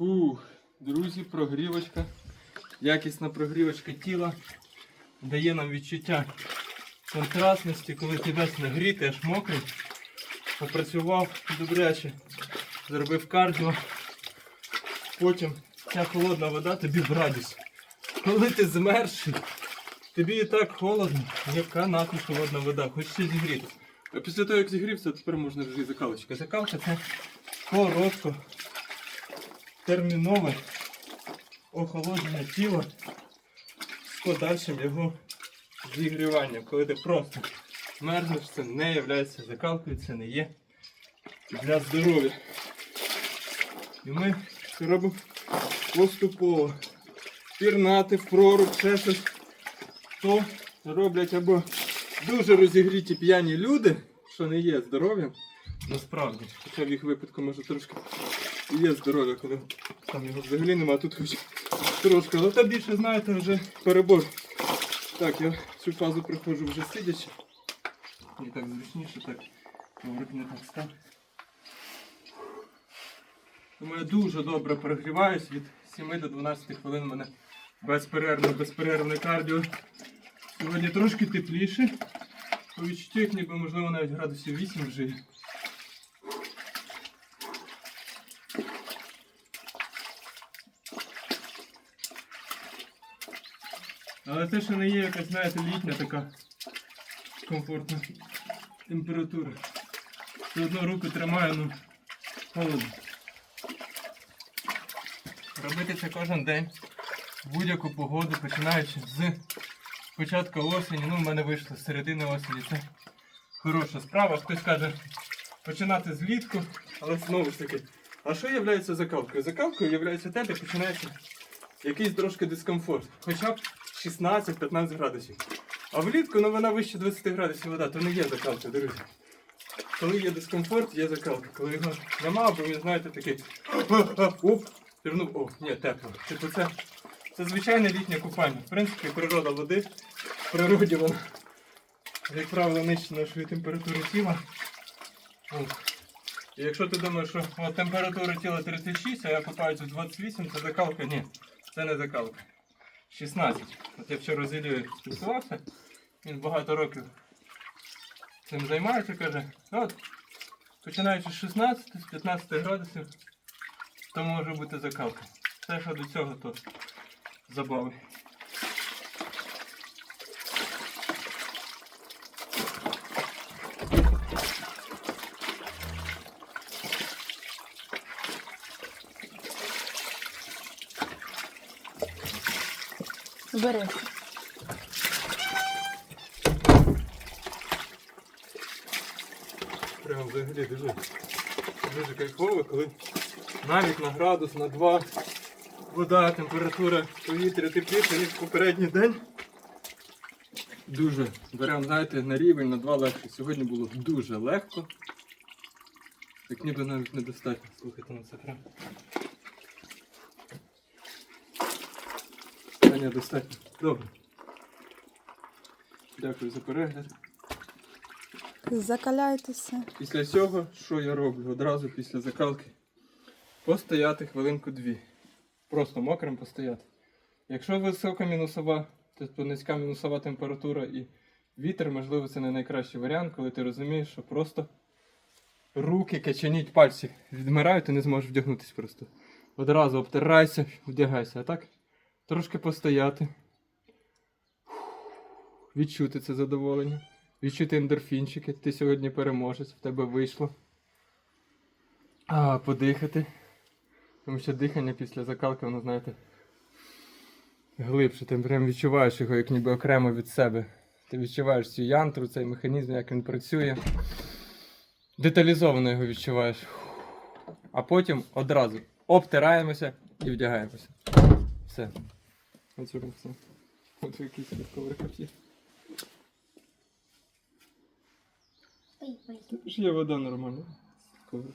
Фух, друзі, прогрівочка. Якісна прогрівочка тіла дає нам відчуття контрастності, коли ти весь нагрітий, аж мокрий. Попрацював добряче, зробив кардіо. Потім ця холодна вода тобі в радість. Коли ти змерзший, тобі і так холодно, яка нахуй холодна вода, хоч ще зігріти. А після того, як зігрівся, тепер можна вже і закалочка. Закалка це коротко, термінове охолодження тіла з подальшим його зігріванням. Коли ти просто мерзнеш, це не є закалкою, це не є для здоров'я. І ми робимо поступово. Пірнати в проруб, ще щось. То роблять або дуже розігріті п'яні люди, що не є здоров'ям. Насправді, хоча в їх випадку може трошки є здоров'я, коли там його взагалі немає, тут хоч трошки. Але то більше, знаєте, вже перебор. Так, я цю фазу проходжу вже сидячи. Мені так зручніше, так коврик не так став. Тому я дуже добре перегріваюсь від 7 до 12 хвилин у мене безперервне, безперервне кардіо. Сьогодні трошки тепліше. По відчуттю, як ніби можливо навіть градусів 8 вже. Але те, що не є якась, знаєте, літня така комфортна температура. Все одно руку тримаю, ну холодно. Робити це кожен день, в будь-яку погоду, починаючи з початку осені. Ну, в мене вийшло з середини осені. Це хороша справа. Хтось каже починати злітку, але знову ж таки. А що є закалкою? Закалкою є те, де починається якийсь трошки дискомфорт. Хоча б 16-15 градусів. А влітку ну, вона вище 20 градусів вода, то не є закалка, друзі. Коли є дискомфорт, є закалка. Коли його нема, бо він, знаєте, такий. Оп, пірнув. О, ні, тепло. Типу це, це звичайне літнє купання. В принципі, природа води. В природі вона, як правило, нижче нашої температури тіла. І якщо ти думаєш, що от, температура тіла 36, а я купаюся в 28, це закалка? Ні, це не закалка. 16. От я вчора з Ілією спілкувався, він багато років цим займається, каже, от, починаючи з 16, з 15 градусів, то може бути закалка. Все, що до цього, то забави. Бери. Прямо взагалі дуже, дуже кайфово, коли навіть на градус, на 2 вода, температура повітря тепліша, ніж попередній день. Дуже беремо, знаєте, на рівень, на 2 легше. Сьогодні було дуже легко. Так ніби навіть недостатньо. Слухайте на це прям. Та достатньо. Добре. Дякую за перегляд. Закаляйтеся. Після цього, що я роблю? Одразу після закалки. Постояти хвилинку дві. Просто мокрим постояти. Якщо висока мінусова, тобто низька мінусова температура і вітер, можливо, це не найкращий варіант, коли ти розумієш, що просто руки, качаніть пальці відмирають, ти не зможеш вдягнутися просто. Одразу обтирайся, вдягайся. А так? Трошки постояти. Відчути це задоволення. Відчути ендорфінчики. Ти сьогодні переможець, в тебе вийшло. А, подихати. Тому що дихання після закалки, воно, знаєте, глибше. Ти прям відчуваєш його як ніби окремо від себе. Ти відчуваєш цю янтру, цей механізм, як він працює. Деталізовано його відчуваєш. А потім одразу обтираємося і вдягаємося. Все. Все. От якийсь ой. Тут є вода нормальна. Коврик.